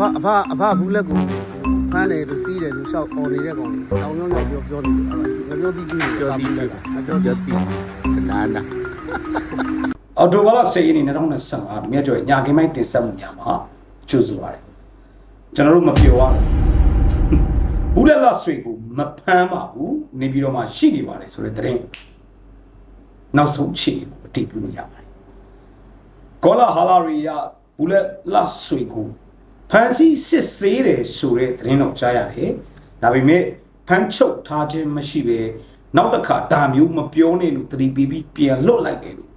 ဖအဖအဖဘူးလက်ကိုဖမ်းတယ်လို့စီးတယ်လို့ရှောက်អော်နေတဲ့ကောင်လေးတောင်းတောင်းတော့ပြောပြောနေတယ်အဲ့ဒါငါပြောပြီးပြီပြောတိလိုက်ငါပြောပြောတိနာနာအော်တိုဘာလ10ရက်နေ့2025ဒီမြတ်ကျော်ညာခင်မိုက်တင်ဆက်မှုများမှာကျူးစုပါတယ်ကျွန်တော်တို့မပြောရဘူးဘူးလက်လက်ဆွေကိုမဖမ်းပါဘူးနေပြီးတော့မှရှိနေပါတယ်ဆိုတဲ့သတင်းနောက်ဆုံးအခြေအနေကိုအတည်ပြုလို့ရပါတယ်ကောလာဟာလာရီယာဘူးလက်လက်ဆွေကို ဖမ်းဆီးစစ်ဆေးတယ်ဆိုတဲ့သတင်းတော့ကြားရတယ်ဒါပေမဲ့ဖမ်းချုပ်ထားခြင်းမရှိပဲနောက်တစ်ခါဒါမျိုးမပြောနဲ့လို့သတိပေးပြီးပြန်လွတ်လိုက်တယ်လို့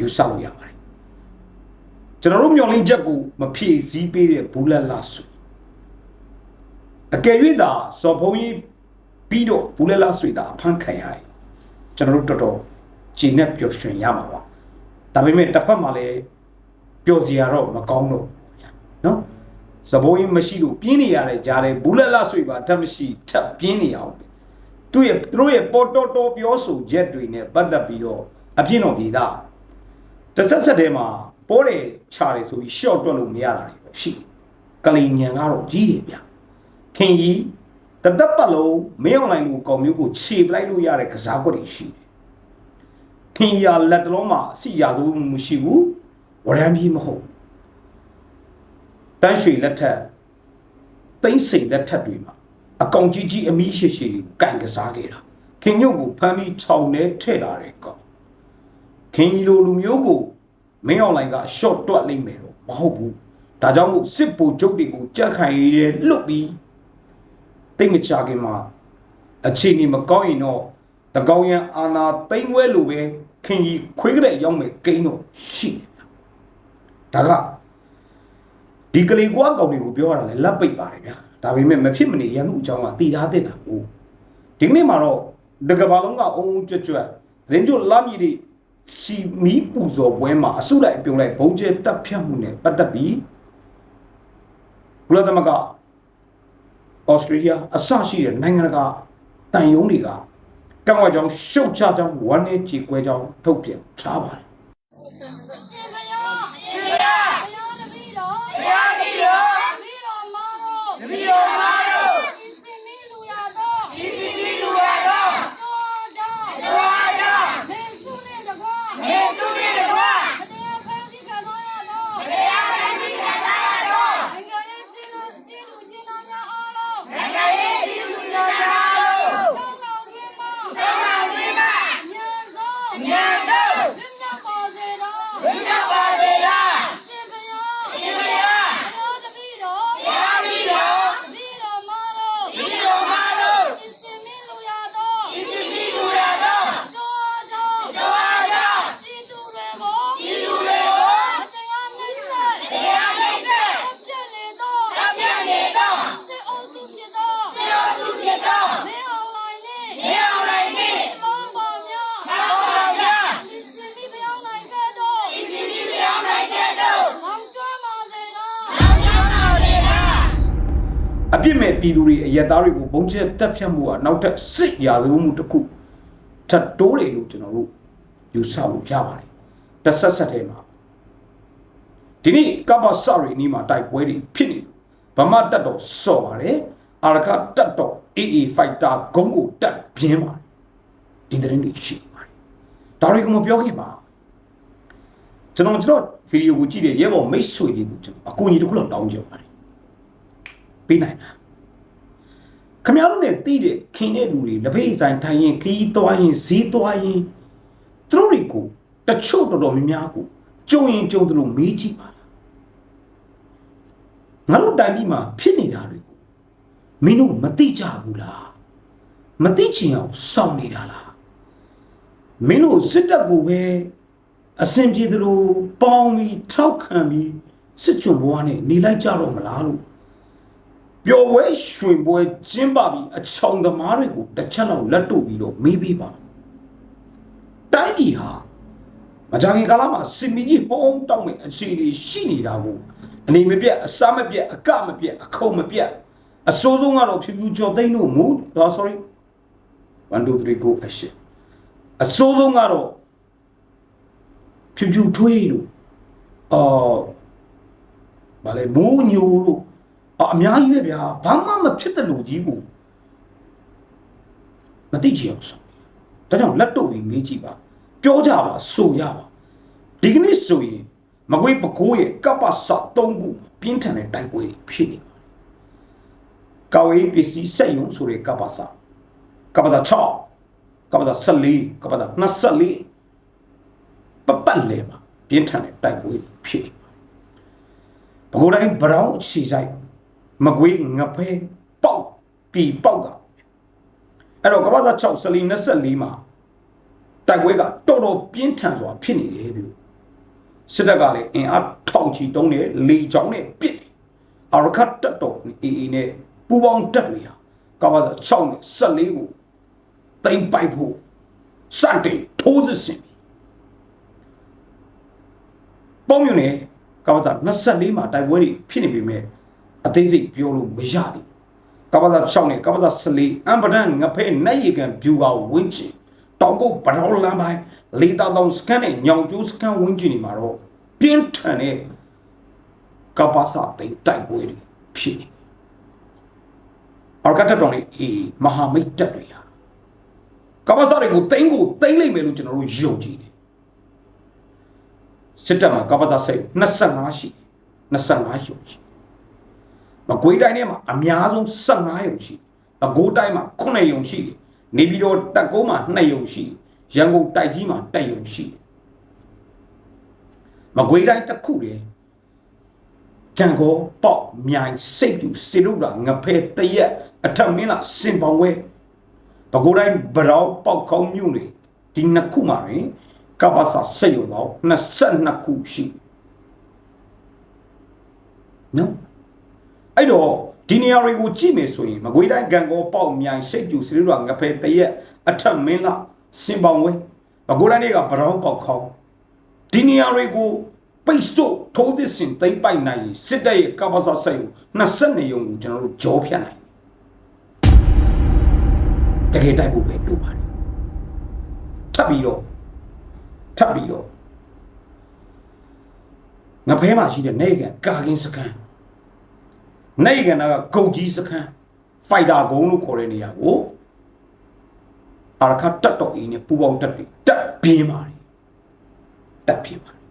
ယူဆလို့ရပါတယ်ကျွန်တော်တို့မျော်လင့်ချက်ကိုမဖြည့်ဆည်းပေးတဲ့ဘူးလက်လာဆွေအကယ်၍သာစော်ဖုံးကြီးပြီးတော့ဘူးလက်လာဆွေသာအဖမ်းခံရရင်ကျွန်တော်တို့တော်တော်ကျဉ်နဲ့ပျော်ရွှင်ရမှာပါဒါပေမဲ့တစ်ဖက်မှာလည်းပျော်စရာတော့မကောင်းတော့ဘူးဗျာ နော်စဘိုးကြီးမရှိလို့ပြင်းနေရတဲ့ကြားတဲ့ဘူးလက်လာဆွေပါတတ်မရှိထပ်ပြင်းနေအောင်သူရဲ့သူတို့ရဲ့ပေါ်တော်တော်ပြောဆိုချက်တွေနဲ့ပတ်သက်ပြီးတော့အပြင်းတော်ပြည်သားတစ်ဆက်ဆက်တည်းမှာပေါ်တယ်ခြားတယ်ဆိုပြီး short တွက်လို့မရတာတွေပေါ့ရှိတယ်ကလိန်ညံကတော့ကြီးတယ်ဗျခင်ကြီးတသက်ပတ်လုံးမင်းအွန်လိုင်းကိုကောင်မျိုးကိုခြေပလိုက်လို့ရတဲ့ကစားကွက်တွေရှိတယ်ခင်ကြီးကလက်တလုံးမှာအစီရာစိုးမှုမရှိဘူးဝရမ်းပြီးမဟုတ်ဘူး တန်းရွှေလက်ထက်သိမ့်စိန်လက်ထက်တွေမှာအကောင်ကြီးကြီးအမီးရှိရှိကိုကန်ကစားခဲ့တာခင်ညုတ်ကိုဖမ်းပြီးခြောင်နဲ့ထဲ့လာတဲ့ကောင်ခင်ကြီးလိုလူမျိုးကိုမင်းအွန်လိုင်းက short တွက်နိုင်မယ်တော့မဟုတ်ဘူးဒါကြောင့်မို့စစ်ပူကျုပ်တွေကိုကြက်ခိုင်ရဲလွတ်ပြီးတိတ်မချခင်မှာအခြေအနေမကောင်းရင်တော့တကောင်းရန်အာနာတိမ့်ဝဲလိုပဲခင်ကြီးခွေးကလေးရောက်မယ်ကိန်းတော့ရှိတယ်ဗျဒါက ဒီကလေးကွာကောင်တွေကိုပြောရတာလေလက်ပိတ်ပါတယ်ဗျာဒါပေမဲ့မဖြစ်မနေရန်မှုအကြောင်းကတည်ထားတဲ့တာကိုဒီကနေ့မှာတော့တကဘာလုံးကအုံအုံကြွတ်ကြွတ်ရင်ကျိုလာမီတွေစီမီပူဇော်ပွဲမှာအစုလိုက်ပြုံးလိုက်ဘုံကျဲတက်ဖြတ်မှုနဲ့ပတ်သက်ပြီးဘုလသမကဩစတြေးလျအစရှိတဲ့နိုင်ငံတကာတန်ယုံတွေကကံဝါကြောင့်ရှုတ်ချကြောင်းဝမ်းနဲ့ကြေကွဲကြောင်းထုတ်ပြန်ထားပါတယ် တော် ပြစ်မဲ့ပြည်သူတွေအရက်သားတွေကိုဘုံကျဲတက်ဖြတ်မှုကနောက်ထပ်စစ်ရာဇဝမှုတစ်ခုထပ်တိုးတယ်လို့ကျွန်တော်တို့ယူဆလို့ရပါတယ်တစ်ဆက်ဆက်တည်းမှာဒီနေ့ကပ္ပစရီနီးမှာတိုက်ပွဲတွေဖြစ်နေတယ်ဗမာတက်တော့စော့ပါတယ်အာရခတက်တော့ AA fighter ဂုံးကိုတက်ပြင်းပါတယ်ဒီသတင်းတွေရှိပါတယ်ဒါတွေကမပြောခင်ပါကျွန်တော်ကျွန်တော်ဗီဒီယိုကိုကြည့်တဲ့ရဲဘော်မိတ်ဆွေတွေကိုကျွန်တော်အကူအညီတစ်ခုလောက်တောင်းကြပါတယ် ပေးနိုင်တာခမရတို့နဲ့တီးတဲ့ခင်တဲ့လူတွေလက်ဖေးဆိုင်ထိုင်ရင်ခီးသွားရင်ဈေးသွားရင်သူတို့တွေကိုတချို့တော်တော်များများကိုကြုံရင်ကြုံတယ်လို့မေးကြည့်ပါလားငါတို့တိုင်ပြီးမှဖြစ်နေတာတွေကိုမင်းတို့မသိကြဘူးလားမသိချင်အောင်စောင့်နေတာလားမင်းတို့စစ်တပ်ကိုပဲအစဉ်ပြေသလိုပေါင်းပြီးထောက်ခံပြီးစစ်ကြုံဘဝနဲ့နေလိုက်ကြတော့မလားလို့ ပျော်ပွဲရွှင်ပွဲကျင်းပပြီးအချောင်သမားတွေကိုတစ်ချက်လောက်လက်တို့ပြီးတော့မေးပေးပါတိုင်းပြည်ဟာမကြခင်ကာလမှာစင်မီကြီးဟုံးတောင်းမဲ့အခြေအနေရှိနေတာကိုအနေမပြတ်အစမပြတ်အကမပြတ်အခုံမပြတ်အစိုးဆုံးကတော့ဖြူဖြူကျော်သိန်းတို့မူဟော sorry 1 2 3 go action အစိုးဆုံးကတော့ဖြူဖြူထွေးတို့အော်ဗာလေမိုးညိုတို့ အော်အများကြီးပဲဗျာဘာမှမဖြစ်တဲ့လူကြီးကိုမသိချင်အောင်ဆိုဒါကြောင့်လက်တော့ပြီးမေးကြည့်ပါပြောကြပါဆိုရပါဒီကနေ့ဆိုရင်မကွေးပကိုးရဲ့ကပ္ပစ၃ခုပြင်းထန်တဲ့တိုက်ပွဲတွေဖြစ်နေပါကာဝေးပစ္စည်းစက်ယုံဆိုတဲ့ကပ္ပစကပ္ပစ6ကပ္ပစ14ကပ္ပစ24ပပတ်လေမှာပြင်းထန်တဲ့တိုက်ပွဲတွေဖြစ်နေပါပကိုးတိုင်းဗရောင်းအခြေဆိုင် မကွေးငဖဲပေါက်ပြီပေါက်ကအဲ့တော့ကပ္ပစ6 14 24မှာတိုက်ပွဲကတော်တော်ပြင်းထန်စွာဖြစ်နေတယ်ဗျစစ်တပ်ကလည်းအင်အားထောင်ချီတုံးတယ်လေချောင်းနဲ့ပစ်တယ်အရခတ်တက်တော်အေးအေးနဲ့ပူပေါင်းတက်တွေဟာကပ္ပစ6နဲ့14ကိုတိမ့်ပိုက်ဖို့စတင်ထိုးစစ်ဆင်ပြီပုံမြူနဲ့ကပ္ပစ24မှာတိုက်ပွဲတွေဖြစ်နေပြီမဲ့ အသေးစိတ်ပြောလို့မရဘူးကပ္ပစ6နဲ့ကပ္ပစ14အမ်ပဒန်ငဖဲနိုင်ရကန်ဗျူဟာဝင်းချင်တောင်ကုတ်ဗတော်လမ်းပိုင်းလေတာတောင်စကန်နဲ့ညောင်ကျိုးစကန်ဝင်းချင်နေမှာတော့ပြင်းထန်တဲ့ကပ္ပစတိတ်တိုက်ပွဲတွေဖြစ်နေအရကတ်တော်လေးအေးမဟာမိတ်တက်တွေဟာကပ္ပစတွေကိုတိမ့်ကိုတိမ့်လိုက်မယ်လို့ကျွန်တော်တို့ယုံကြည်တယ်စစ်တပ်မှာကပ္ပစစိတ်25ရှိ25ယုံကြည် မကွေးတိုင်းထဲမှာအများဆုံး15ယုံရှိအကိုးတိုင်းမှာ9ယုံရှိတယ်နေပြည်တော်တက်ကုန်းမှာ2ယုံရှိတယ်ရန်ကုန်တိုက်ကြီးမှာ1ယုံရှိတယ်မကွေးတိုင်းတစ်ခုတည်းကံကောပေါက်မြိုင်စိတ်ပြူစေရုပ်တာငဖဲတရက်အထက်မင်းလားစင်ပောင်ဝဲပဲခူးတိုင်းဗရောပေါက်ကောင်းမြို့နေဒီနှစ်ခုမှာရင်ကပ္ပစာစိတ်ရုံတော့22ခုရှိနော် အဲ့တော့ဒီနေရာတွေကိုကြည့်မယ်ဆိုရင်မကွေးတိုင်းကံကောပေါက်မြိုင်စိတ်ပြူစေရုပ်တာငဖဲတရက်အထက်မင်းလားစင်ပောင်ဝဲပဲခူးတိုင်းတွေကဗရောပေါက်ခေါင်းဒီနေရာတွေကိုပိတ်ဆို့ထိုးသစ်စင်သိမ့်ပိုက်နိုင်ရင်စစ်တပ်ရဲ့ကပ္ပစာစိတ်ကို22ရုံကိုကျွန်တော်တို့ကြောဖြတ်နိုင်တကယ်တိုက်ဖို့ပဲလိုပါတယ်ထပ်ပြီးတော့ထပ်ပြီးတော့ငဖဲမှာရှိတဲ့နေကန်ကာကင်းစကန် နေကန်ကဂုတ်ကြီးစကန်ဖိုက်တာဂုံလို့ခေါ်တဲ့နေရာကိုအာရခတ်တက်တော့အင်းနဲ့ပူပေါင်းတက်ပြီးတက်ပြင်းပါတယ်တက်ပြင်းပါတယ်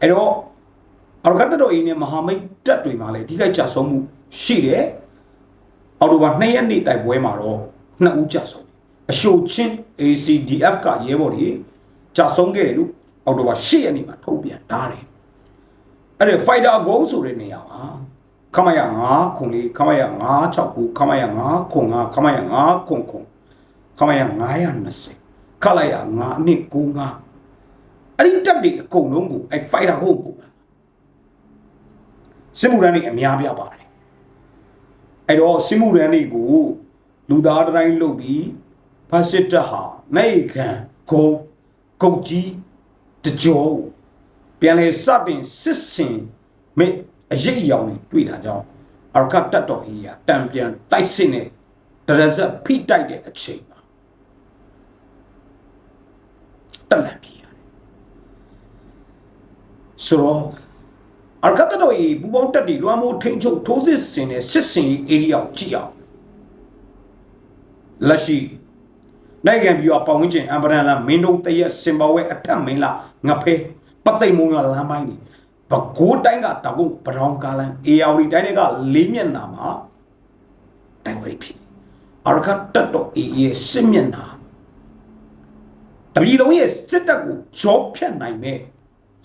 အဲ့တော့အာရခတ်တက်တော့အင်းနဲ့မဟာမိတ်တက်တွေမှာလည်းဒီကိစ္စဆုံးမှုရှိတယ်အော်တိုဘာ2ရက်နေ့တိုက်ပွဲမှာတော့နှစ်ဦးကြဆုံးအရှိုချင်း ACDF ကရဲဘော်တွေကြဆုံးခဲ့တယ်လို့အော်တိုဘာ8ရက်နေ့မှာထုတ်ပြန်ထားတယ်အဲ့ဒါ fighter goal ဆိုတဲ့နေရာမှာ ခမရ9ခုလေးခမရ969ခမရ9ခု5ခမရ9ခုခုခမရ920ခလိုက်ရ9နှစ်95အဲ့ဒီတက်တွေအကုန်လုံးကိုအဲ့ fighter goal ပုံစစ်မှုရန်တွေအများပြပါတယ်အဲ့တော့စစ်မှုရန်တွေကိုလူသားတိုင်းလုပ်ပြီးဖတ်စစ်တပ်ဟာနိုင်ခံဂုံဂုတ်ကြီးတကြောပြန်လေစတင်စစ်စင်မေ အရေးအယောင်တွေတွေ့တာကြောင့်အရကတ်တော်ကြီးကတံပြန်တိုက်စစ်နဲ့ဒရဇက်ဖိတိုက်တဲ့အချိန်မှာတက်လန့်ပြေးရတယ်ဆိုတော့အရကတ်တော်ကြီးပူပေါင်းတက်တွေလွှမ်းမိုးထိန်ချုပ်ထိုးစစ်စင်တဲ့စစ်စင်ဧရိယာကိုကြည့်အောင်လက်ရှိနိုင်ငံပြည်အပေါင်းဝင်ကျင်အမ်ဘရန်လာမင်းတို့တရက်စင်ဘာဝဲအထက်မင်းလာငဖဲပသိမ်မုံရလမ်းပိုင်းနေ ဘကိုးတိုင်းကတောက်ကုဘရောင်ကာလန်အေယာဝတီတိုင်းတွေကလေးမျက်နှာမှာတိုင်ဝဲဖြစ်အရခတ်တက်တော့အေးရဲ့စစ်မျက်နှာတပီလုံးရဲ့စစ်တပ်ကိုကြောဖြတ်နိုင်မဲ့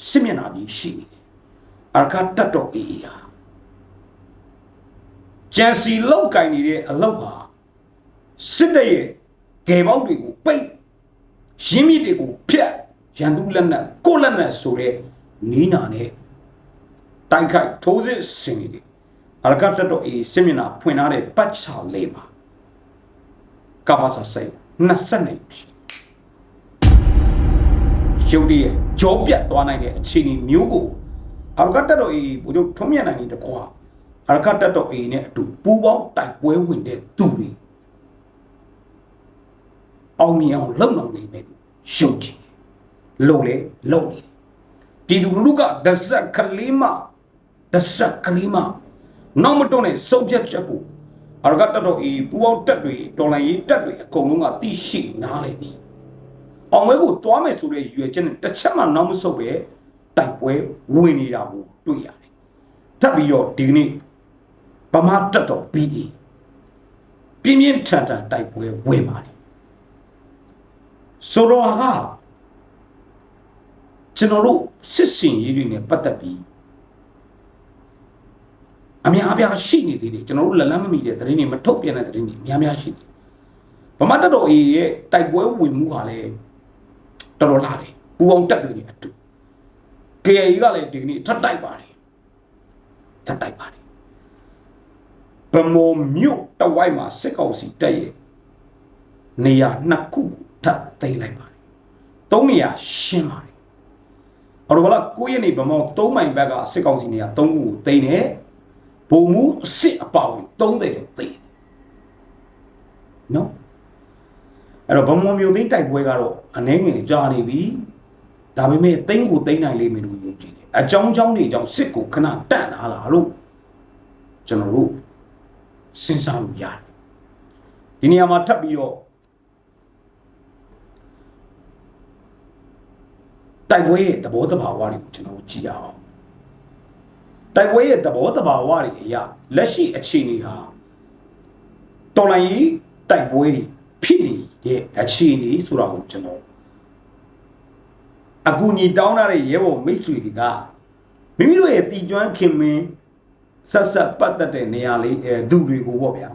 စစ်မျက်နှာကြီးရှိနေတယ်အရခတ်တက်တော့အေးဟာဂျန်စီလောက်ကင်နေတဲ့အလောက်ဟာစစ်တပ်ရဲ့ဂေပေါက်တွေကိုပိတ်ရင်းမြစ်တွေကိုဖြတ်ရန်သူလက်နက်ကိုလက်နက်ဆိုတဲ့နီးနာနဲ့ တိုက်ခိုက်ထိုးစစ်ဆင်နေတယ်အရကတ်တော်အေးစစ်မျက်နှာဖွင့်ထားတဲ့ပတ်ချာလေးမှာကပ္ပစာစိတ်20နေရှိရုပ်တည်းကြောပြတ်သွားနိုင်တဲ့အခြေအနေမျိုးကိုအရကတ်တော်အေးဘုတို့ထုံးမြတ်နိုင်တဲ့တကွာအရကတ်တော်အေးနဲ့အတူပူးပေါင်းတိုက်ပွဲဝင်တဲ့သူတွေအောင်မြင်အောင်လုပ်နိုင်လိမ့်မယ်ရှုံကြည်လုံလေလုံနေပြည်သူလူထုကဒဇက်ကလေးမှ တဆက်ကလေးမနောက်မတွန်းနဲ့စုပ်ပြတ်ချက်ကိုအရကတတော်အေးပူပေါင်းတက်တွေတော်လိုင်းရေးတက်တွေအကုန်လုံးကတိရှိနားလည်ပြီအောင်ဝဲကိုသွားမယ်ဆိုတဲ့ရွယ်ချက်နဲ့တစ်ချက်မှနောက်မဆုတ်ပဲတိုက်ပွဲဝင်နေတာကိုတွေ့ရတယ်ထပ်ပြီးတော့ဒီကနေ့ဗမာတက်တော်ပြီးပြီပြင်းပြင်းထန်ထန်တိုက်ပွဲဝင်ပါတယ်ဆိုတော့ကကျွန်တော်တို့စစ်စင်ရေးတွေနဲ့ပတ်သက်ပြီး အများအပြားရှိနေသေးတယ်ကျွန်တော်တို့လက်လန်းမမီတဲ့သတင်းတွေမထုတ်ပြန်တဲ့သတင်းတွေအများများရှိတယ်ဗမာတက်တော်အေးရဲ့တိုက်ပွဲဝင်မှုဟာလည်းတော်တော်လာတယ်ပူပေါင်းတက်တွေနဲ့အတူ KA ကလည်းဒီကနေ့ထပ်တိုက်ပါတယ်ထပ်တိုက်ပါတယ်ဗမော်မြို့တဝိုက်မှာစစ်ကောင်စီတက်ရဲ့နေရာနှစ်ခုကိုထပ်သိမ်းလိုက်ပါတယ်သုံးနေရာရှင်းပါတယ်အော်တော့ဘလာကိုရနေဗမော်သုံးမိုင်ဘက်ကစစ်ကောင်စီနေရာသုံးခုကိုသိမ်းတယ် ဘုံမှုစစ်အပေါဝင်30တယ်သိမ်းနော်အဲ့တော့ဗမော်မြို့သိမ်းတိုက်ပွဲကတော့အနေငယ်ကြာနေပြီဒါပေမဲ့သိမ်းကိုသိမ်းနိုင်လိမ့်မယ်လို့ယုံကြည်တယ်အကြောင်းကြောင်းတွေကြောင့်စစ်ကိုခဏတန့်လာလားလို့ကျွန်တော်တို့စဉ်းစားလို့ရတယ်ဒီနေရာမှာထပ်ပြီးတော့တိုက်ပွဲရဲ့သဘောတဘာဝတွေကိုကျွန်တော်တို့ကြည့်ရအောင် တိုက်ပွဲရဲ့သဘောတဘာဝတွေအရာလက်ရှိအခြေအနေဟာတော်လိုင်းကြီးတိုက်ပွဲတွေဖြစ်နေတဲ့အခြေအနေဆိုတာကိုကျွန်တော်အကူအညီတောင်းရတဲ့ရဲဘော်မိတ်ဆွေတွေကမိမိတို့ရဲ့တည်ကျွမ်းခင်မင်းဆက်ဆက်ပတ်သက်တဲ့နေရာလေးအဲသူတွေကိုပေါ့ဗျာ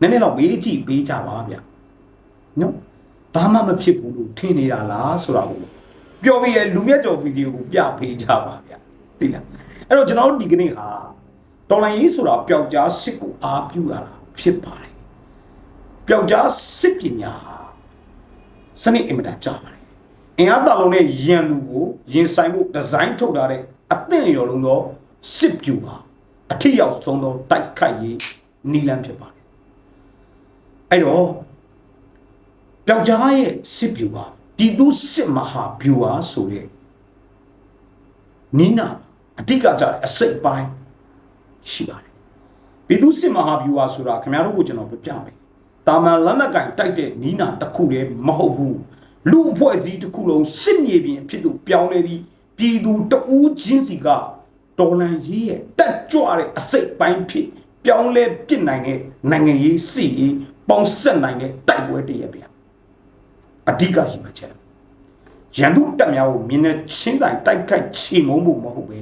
နည်းနည်းတော့မေးကြည့်ပေးကြပါဗျာနော်ဘာမှမဖြစ်ဘူးလို့ထင်နေတာလားဆိုတာကိုပြောပြီးရဲ့လူမြတ်ကျော်ဗီဒီယိုကိုပြပေးကြပါဗျာသိလား အဲ့တော့ကျွန်တော်တို့ဒီကနေ့ဟာတော်လိုင်းရေးဆိုတာပျောက်ကြားစစ်ကိုအားပြုရတာဖြစ်ပါတယ်ပျောက်ကြားစစ်ပညာဟာစနစ်အင်မတန်ကြာပါတယ်အင်အားတလုံးနဲ့ရန်သူကိုရင်ဆိုင်ဖို့ဒီဇိုင်းထုတ်ထားတဲ့အသင့်ရော်လုံးသောစစ်ပြူပါအထက်ရောက်ဆုံးသောတိုက်ခိုက်ရေးနီလန်းဖြစ်ပါတယ်အဲ့တော့ပျောက်ကြားရဲ့စစ်ပြူပါပြည်သူစစ်မဟာဗျူဟာဆိုတဲ့နီနာ အတိတ်ကကြတဲ့အစိတ်ပိုင်းရှိပါတယ်ပြည်သူစစ်မဟာဗျူဟာဆိုတာခင်ဗျားတို့ကိုကျွန်တော်ပြပြမယ်တာမန်လက်နက်ကင်တိုက်တဲ့နီနာတစ်ခုတည်းမဟုတ်ဘူးလူအဖွဲ့အစည်းတစ်ခုလုံးစစ်မြေပြင်ဖြစ်သူပြောင်းလဲပြီးပြည်သူတဦးချင်းစီကတော်လန်ရေးရဲ့တက်ကြွတဲ့အစိတ်ပိုင်းဖြစ်ပြောင်းလဲပြစ်နိုင်တဲ့နိုင်ငံရေးစီရေးပေါင်းဆက်နိုင်တဲ့တိုက်ပွဲတည်းရဗျာအဓိကရှိမှချက်ရန်သူတက်များကိုမြင်းနဲ့ချင်းဆိုင်တိုက်ခိုက်ချေမုန်းဖို့မဟုတ်ပဲ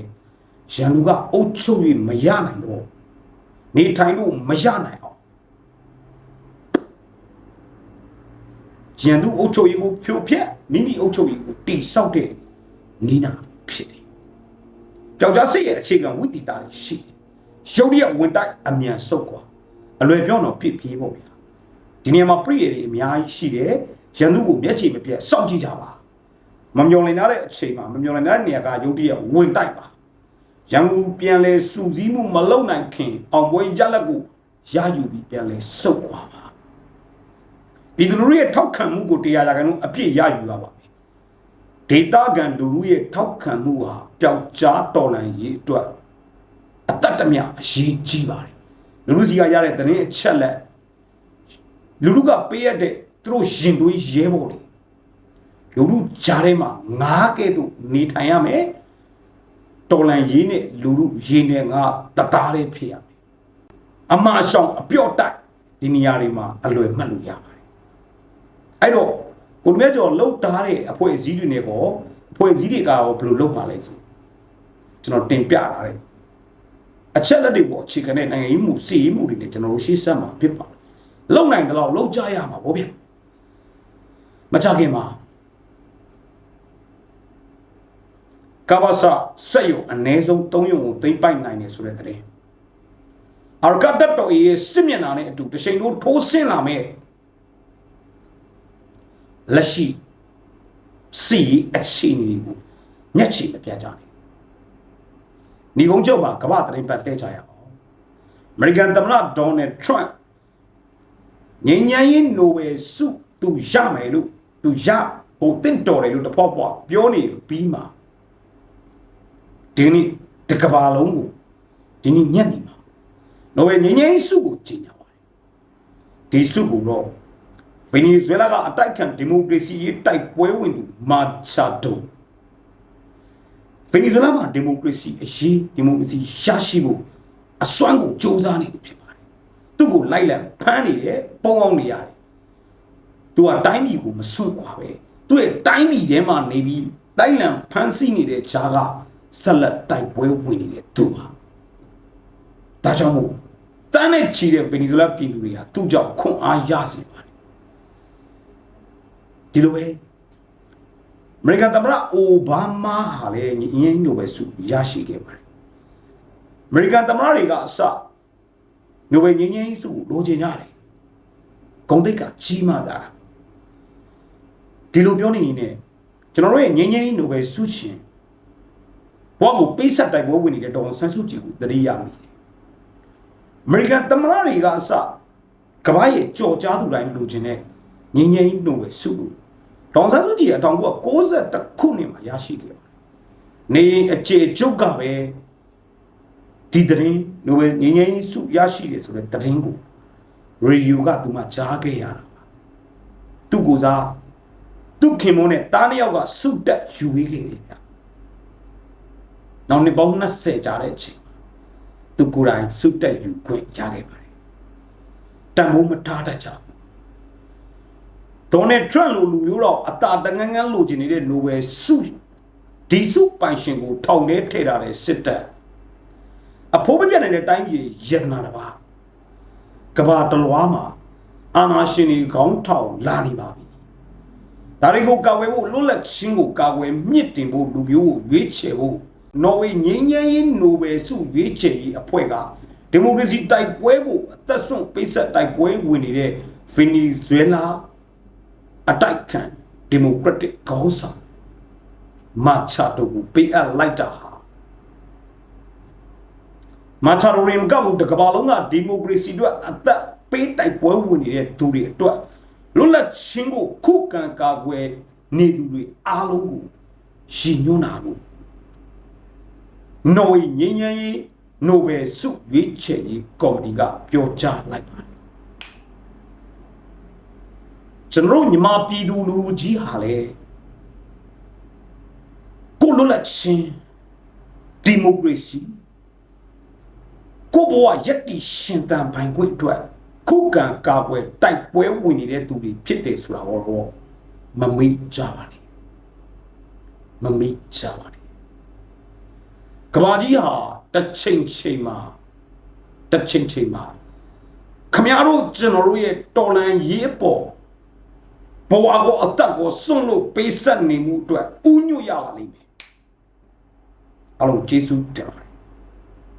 ရန်သူကအုပ်ချုပ်၍မရနိုင်တော့နေထိုင်လို့မရနိုင်အောင်ရန်သူအုပ်ချုပ်ရေးကိုဖြိုဖျက်မိမိအုပ်ချုပ်ရေးကိုတိဆောက်တဲ့နီးနာဖြစ်တယ်။ကြောက်ကြစိတ်ရဲ့အခြေခံဝိတ္တိတာတွေရှိတယ်။ရုပ်ရည်ဝင်တိုက်အမြန်ဆုတ်ကွာအလွယ်ပြောတော့ပြစ်ပြေးပေါ့ဗျာ။ဒီနေရာမှာပြည့်ရည်အများကြီးရှိတယ်။ရန်သူကိုမျက်ခြေမပြတ်စောင့်ကြည့်ကြပါ။မမျော်လင့်တဲ့အချိန်မှာမမျော်လင့်တဲ့နေရာကရုပ်ရည်ဝင်တိုက်ပါ။ ရန်သူပြန်လဲစူစည်းမှုမလုံနိုင်ခင်အောင်ပွဲရလက်ကိုရယူပြီးပြန်လဲဆုတ်ခွာပါပြည်သူလူထုရဲ့ထောက်ခံမှုကိုတရားရာခိုင်နှုန်းအပြည့်ရယူရပါမယ်ဒေတာကန်လူထုရဲ့ထောက်ခံမှုဟာပျောက်ကြားတော်လန်ရေးအတွက်အတတ်တမြအရေးကြီးပါတယ်လူထုစီကရတဲ့သတင်းအချက်လက်လူထုကပေးရတဲ့သူတို့ရင်သွေးရဲဘော်တွေလူထုကြားထဲမှာငားကဲ့သို့နေထိုင်ရမယ် တော်လန်ရေးနဲ့လူထုရေးနဲ့ငါတသားလေးဖြစ်ရမယ်အမှားရှောင်အပြော့တိုက်ဒီနေရာတွေမှာအလွယ်မှတ်လို့ရပါတယ်အဲ့တော့ကိုမြတ်ကျော်လှုပ်တားတဲ့အဖွဲ့အစည်းတွေနဲ့ကောအဖွဲ့အစည်းတွေကရောဘယ်လိုလုပ်မှာလဲဆိုကျွန်တော်တင်ပြတာတဲ့အချက်လက်တွေပေါ့အခြေခံတဲ့နိုင်ငံရေးမှုစီရေးမှုတွေနဲ့ကျွန်တော်တို့ရှေ့ဆက်မှာဖြစ်ပါတယ်လုံနိုင်တယ်လို့လုံကြရမှာဗောဗျမကြခင်မှာ ကဘာစာစက်ရုံအ ਨੇ ဆုံး3ရုံကိုသိမ့်ပိုက်နိုင်တယ်ဆိုတဲ့တဲ့အာရကတ်တော်ရဲ့စစ်မျက်နှာနဲ့အတူတချိန်လုံးထိုးဆင်းလာမဲ့လက်ရှိစီအခြေအနေကိုမျက်ခြေမပြတ်ကြနဲ့ညီကုန်းချုပ်မှာကမ္ဘာသတင်းပတ်လှည့်ကြရအောင်အမေရိကန်သမ္မတဒေါ်နယ်ထရန့်ငြိမ်းချမ်းရေးနိုဘယ်ဆုသူရမယ်လို့သူရဟိုတင့်တော်တယ်လို့တဖောက်ပွားပြောနေပြီးမှ ဒီနေ့တကဘာလုံးကိုဒီနေ့ညနေမှာနော်ဝေငင်းငင်းစုကိုကြီးညာပါတယ်ဒီစုကိုတော့ဗင်နီဇွဲလားကအတိုက်ခံဒီမိုကရေစီရေးတိုက်ပွဲဝင်သူမာချာဒိုဗင်နီဇွဲလားမှာဒီမိုကရေစီအရေးဒီမိုကရေစီရရှိဖို့အစွမ်းကိုစ조사နေသူဖြစ်ပါတယ်သူ့ကိုလိုက်လံဖမ်းနေတယ်ပုံအောင်နေရတယ်သူကတိုင်းပြည်ကိုမစွန့်ခွာပဲသူ့ရဲ့တိုင်းပြည်ထဲမှာနေပြီးတိုင်းလံဖမ်းဆီးနေတဲ့ဂျာက ဆက်လက်တိုက်ပွဲဝင်နေတဲ့သူပါဒါကြောင့်မို့တန်းနဲ့ချီတဲ့ဗင်နီဇွဲလားပြည်သူတွေကသူ့ကြောင့်ခွန်အားရစေပါတယ်ဒီလိုပဲအမေရိကန်သမ္မတအိုဘားမားဟာလည်းငင်းငင်းလိုပဲစုရရှိခဲ့ပါတယ်အမေရိကန်သမ္မတတွေကအစနိုဘယ်ငင်းငင်းစုကိုလိုချင်ကြတယ်ဂုံတိတ်ကကြီးမားလာတာဒီလိုပြောနေရင်ねကျွန်တော်တို့ရဲ့ငင်းငင်းနိုဘယ်စုချင် ဘောကိုပိတ်ဆက်တိုက်ပွဲဝင်နေတဲ့ဒေါ်အောင်ဆန်းစုကြည်ကိုတတိယမိတယ်အမေရိကန်သမ္မတတွေကအစကမ္ဘာရဲ့ကြော်ကြားသူတိုင်းလိုချင်တဲ့ငင်းငင်းနိုဘယ်စုကိုဒေါ်အောင်ဆန်းစုကြည်အတောင်က60ခုနှစ်မှာရရှိခဲ့ပါတယ်နေအခြေကျုပ်ကပဲဒီသတင်းနိုဘယ်ငင်းငင်းစုရရှိတယ်ဆိုတဲ့သတင်းကိုရေဒီယိုကသူမှကြားခဲ့ရတာပါသူ့ကိုယ်စားသူ့ခင်မုန်းနဲ့တားနှစ်ယောက်ကစုတက်ယူဝေးခဲ့တယ်ဗျ။ နောက်နှစ်ပေါင်း20ကြာတဲ့အချိန်မှာသူကိုယ်တိုင်စုတက်ယူခွင့်ရခဲ့ပါတယ်။တန်ဖိုးမထားတတ်ကြဘူး။ဒေါ်နယ်ထရန့်လိုလူမျိုးတော့အတာတငန်းငန်းလိုချင်နေတဲ့နိုဘယ်စုဒီစုပိုင်ရှင်ကိုထောင်ထဲထည့်ထားတဲ့စစ်တပ်အဖိုးမပြတ်နိုင်တဲ့တိုင်းပြည်ယတနာတစ်ပါးကဘာတလွားမှာအာနာရှင်တွေခေါင်းထောင်လာနေပါပြီဒါတွေကိုကာဝယ်ဖို့လွတ်လပ်ခြင်းကိုကာဝယ်မြင့်တင်ဖို့လူမျိုးကိုရွေးချယ်ဖို့ နော်ဝေငင်းငင်းရေးနိုဘယ်ဆုရွေးချယ်ရေးအဖွဲ့ကဒီမိုကရေစီတိုက်ပွဲကိုအသက်ဆုံးပိတ်ဆက်တိုက်ပွဲဝင်နေတဲ့ဗင်နီဇွဲလားအတိုက်ခံဒီမိုကရက်တစ်ခေါင်းဆောင်မာချာတိုကိုပေးအပ်လိုက်တာဟာမာချာတိုရင်ကဘူးတကဘာလုံးကဒီမိုကရေစီအတွက်အသက်ပေးတိုက်ပွဲဝင်နေတဲ့သူတွေအတွက်လွတ်လပ်ခြင်းကိုခုခံကာကွယ်နေသူတွေအားလုံးကိုရှင်ညွှန်းတာလို့ နော်ဝေငင်းငင်းရေးနိုဘယ်ဆုရွေးချယ်ရေးကော်မတီကပြောကြားလိုက်ပါတယ်ကျွန်တော်တို့ညီမပြည်သူလူထုကြီးဟာလေကိုလွတ်လပ်ခြင်းဒီမိုကရေစီကိုဘဝယက်တီရှင်တန်ပိုင်ခွင့်အတွက်ခုခံကာကွယ်တိုက်ပွဲဝင်နေတဲ့သူတွေဖြစ်တယ်ဆိုတာတော့မမေ့ကြပါနဲ့မမေ့ကြပါနဲ့ ကဘာကြီးဟာတစ်ချိန်ချိန်မှာတစ်ချိန်ချိန်မှာခမရတို့ကျွန်တော်တို့ရဲ့တော်လန်ရေးပေါ်ဘဝကိုအသက်ကိုစွန့်လို့ပေးဆက်နေမှုအတွက်ဥညွတ်ရပါလိမ့်မယ်အလုံးကျေးဇူးတင်ပါတယ်